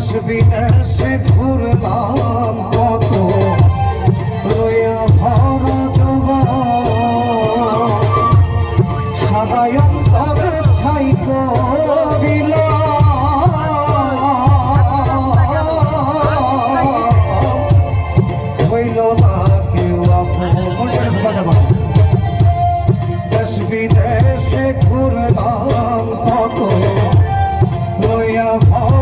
বিদেশে ঘুরলাম কত? লইয়া ভরা জবান সাদায় অন্তরে ছাই করিল। হইল না কেউ দেশ বিদেশে ঘুরলাম কত? লইয়া ভরা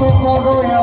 Sukhodaya